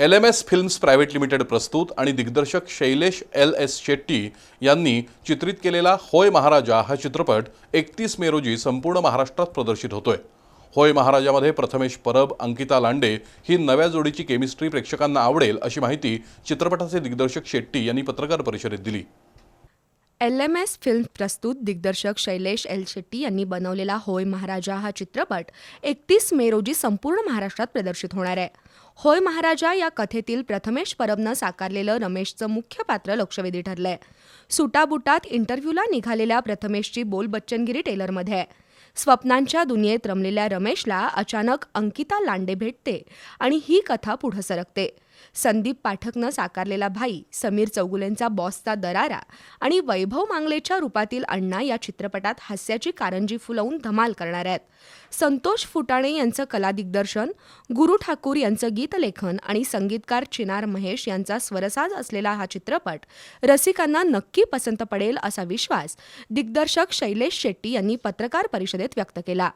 L M S films private limited प्रस्तुत आणि दिग्दर्शक शैलेश एल एस शेट्टी यांनी चित्रित केलेला होय महाराजा हा चित्रपट एकतीस मे रोजी संपूर्ण महाराष्ट्रात प्रदर्शित होतोय. होय महाराजामध्ये प्रथमेश परब अंकिता लांडे ही नव्या जोडीची केमिस्ट्री प्रेक्षकांना आवडेल अशी माहिती चित्रपटाचे दिग्दर्शक शेट्टी यांनी पत्रकार परिषदेत दिली. एल एम एस फिल्म प्रस्तुत दिग्दर्शक शैलेश एल शेट्टी यांनी बनवलेला होय महाराजा हा चित्रपट एकतीस मे रोजी संपूर्ण महाराष्ट्रात प्रदर्शित होणार आहे. होय महाराजा या कथेतील प्रथमेश परबनं साकारलेलं रमेशचं मुख्य पात्र लक्षवेधी ठरलंय. सुटाबुटात इंटरव्ह्यूला निघालेल्या प्रथमेशची बोल बच्चनगिरी टेलरमध्ये आहे. स्वप्नांच्या दुनियेत रमलेल्या रमेशला अचानक अंकिता लांडे भेटते आणि ही कथा पुढं सरकते. संदीप पाठकनं साकारलेला भाई समीर चौगुलेंचा बॉसचा दरारा आणि वैभव मांगलेच्या रूपातील अण्णा या चित्रपटात हास्याची कारंजी फुलवून धमाल करणार आहेत. संतोष फुटाणे यांचं कला दिग्दर्शन गुरु ठाकूर यांचं गीतलेखन आणि संगीतकार चिनार महेश यांचा स्वरसाज असलेला हा चित्रपट रसिकांना नक्की पसंत पडेल असा विश्वास दिग्दर्शक शैलेश शेट्टी यांनी पत्रकार परिषदेत व्यक्त केला.